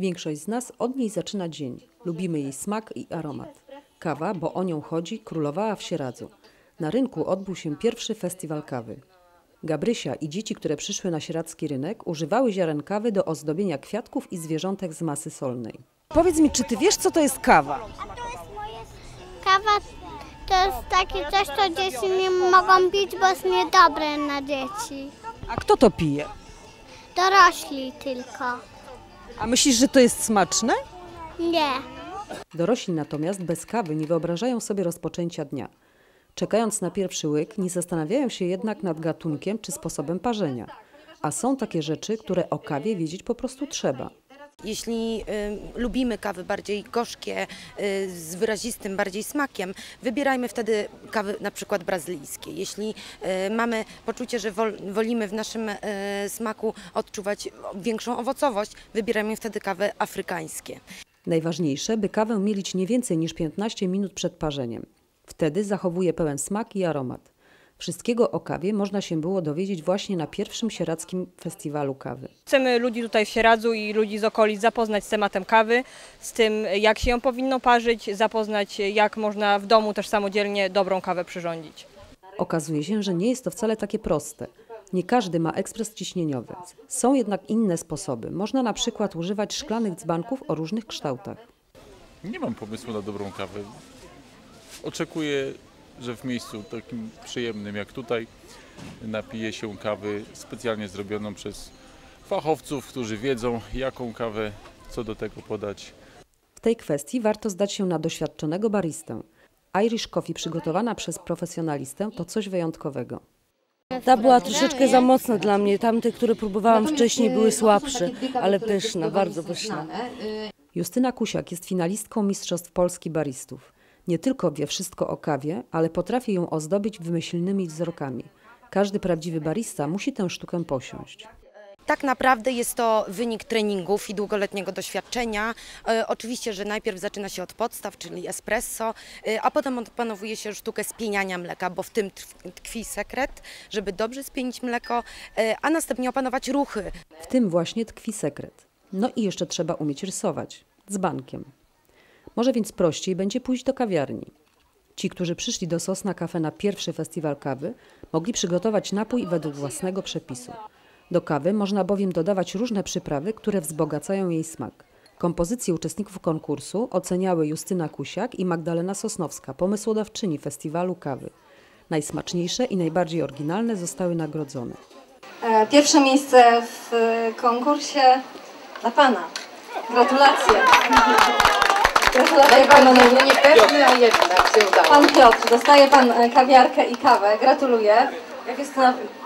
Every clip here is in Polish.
Większość z nas od niej zaczyna dzień. Lubimy jej smak i aromat. Kawa, bo o nią chodzi, królowała w Sieradzu. Na rynku odbył się pierwszy festiwal kawy. Gabrysia i dzieci, które przyszły na sieradzki rynek, używały ziaren kawy do ozdobienia kwiatków i zwierzątek z masy solnej. Powiedz mi, czy ty wiesz, co to jest kawa? Kawa to jest takie coś, co dzieci nie mogą pić, bo jest niedobre na dzieci. A kto to pije? Dorośli tylko. A myślisz, że to jest smaczne? Nie. Dorośli natomiast bez kawy nie wyobrażają sobie rozpoczęcia dnia. Czekając na pierwszy łyk, nie zastanawiają się jednak nad gatunkiem czy sposobem parzenia. A są takie rzeczy, które o kawie wiedzieć po prostu trzeba. Jeśli y, lubimy kawy bardziej gorzkie, y, z wyrazistym bardziej smakiem, wybierajmy wtedy kawy na przykład brazylijskie. Jeśli y, mamy poczucie, że wol, wolimy w naszym y, smaku odczuwać większą owocowość, wybierajmy wtedy kawy afrykańskie. Najważniejsze, by kawę mielić nie więcej niż 15 minut przed parzeniem. Wtedy zachowuje pełen smak i aromat. Wszystkiego o kawie można się było dowiedzieć właśnie na pierwszym sieradzkim festiwalu kawy. Chcemy ludzi tutaj w Sieradzu i ludzi z okolic zapoznać z tematem kawy, z tym jak się ją powinno parzyć, zapoznać jak można w domu też samodzielnie dobrą kawę przyrządzić. Okazuje się, że nie jest to wcale takie proste. Nie każdy ma ekspres ciśnieniowy. Są jednak inne sposoby. Można na przykład używać szklanych dzbanków o różnych kształtach. Nie mam pomysłu na dobrą kawę. Oczekuję, że w miejscu takim przyjemnym jak tutaj napiję się kawy specjalnie zrobioną przez fachowców, którzy wiedzą jaką kawę, co do tego podać. W tej kwestii warto zdać się na doświadczonego baristę. Irish Coffee przygotowana przez profesjonalistę to coś wyjątkowego. Ta była troszeczkę za mocna dla mnie. Tamte, które próbowałam wcześniej, były słabsze, ale pyszne, bardzo pyszne. Justyna Kusiak jest finalistką Mistrzostw Polski Baristów. Nie tylko wie wszystko o kawie, ale potrafi ją ozdobić wymyślnymi wzrokami. Każdy prawdziwy barista musi tę sztukę posiąść. Tak naprawdę jest to wynik treningów i długoletniego doświadczenia. E, oczywiście, że najpierw zaczyna się od podstaw, czyli espresso, e, a potem opanowuje się sztukę spieniania mleka, bo w tym tkwi sekret, żeby dobrze spienić mleko, e, a następnie opanować ruchy. W tym właśnie tkwi sekret. No i jeszcze trzeba umieć rysować. Dzbankiem. Może więc prościej będzie pójść do kawiarni. Ci, którzy przyszli do Sosna Cafe na pierwszy festiwal kawy, mogli przygotować napój według własnego przepisu. Do kawy można bowiem dodawać różne przyprawy, które wzbogacają jej smak. Kompozycje uczestników konkursu oceniały Justyna Kusiak i Magdalena Sosnowska, pomysłodawczyni festiwalu kawy. Najsmaczniejsze i najbardziej oryginalne zostały nagrodzone. E, Pierwsze miejsce w konkursie dla Pana. Gratulacje. Gratulacje Panu. niepewny, a jednak się udało. Pan Piotr, dostaje Pan e, kawiarkę i kawę. Gratuluję. Jak jest to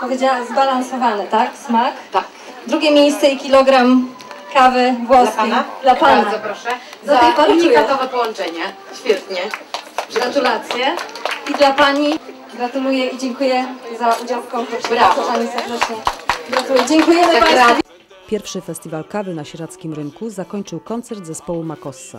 powiedziała, zbalansowany, tak? Smak. Tak. Drugie miejsce i kilogram kawy włoskiej. Dla Pana? Dla Pana. Bardzo proszę. Tej Za czuję. unikatowe połączenie. Świetnie. Gratulacje. I dla Pani gratuluję i dziękuję za udział w konkursie. Brawo. Pani serdecznie gratuluję. Dziękujemy Państwu. Pierwszy festiwal kawy na sieradzkim rynku zakończył koncert zespołu Makossa.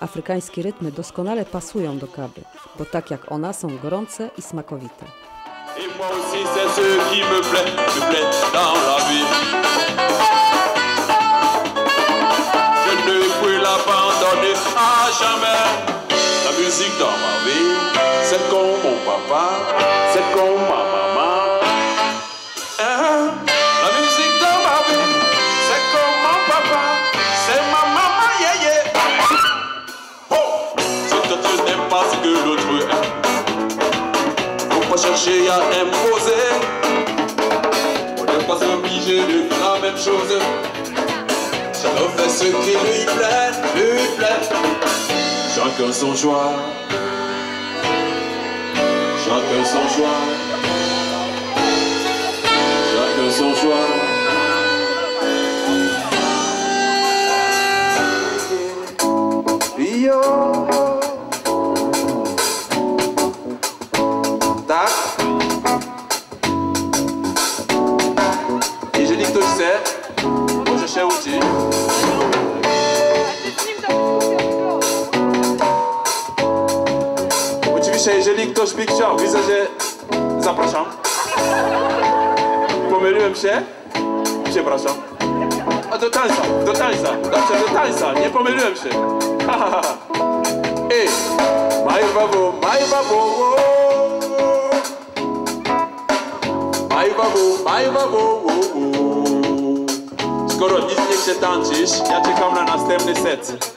Afrykańskie rytmy doskonale pasują do kawy, bo tak jak ona są gorące i smakowite. C'est ce qui me plaît, me chercher à imposer. On n'est pas obligé de faire la même chose. Chacun fait ce qui lui plaît, lui plaît. Chacun son choix. Chacun son choix. Oczywiście, jeżeli ktoś by chciał, widzę, że zapraszam. Pomyliłem się? Przepraszam. A do tańca, do tańca, dobrze, do tańca, nie pomyliłem się. Ha. Ej, maj babu, maj babu, o. maj babu, maj babu, o, o. Skoro nic nie chce tańczyć, ja czekam na następny set.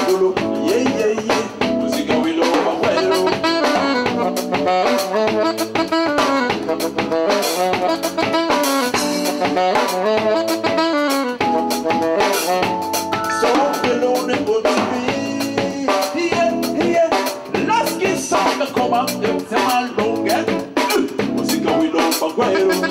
cuero.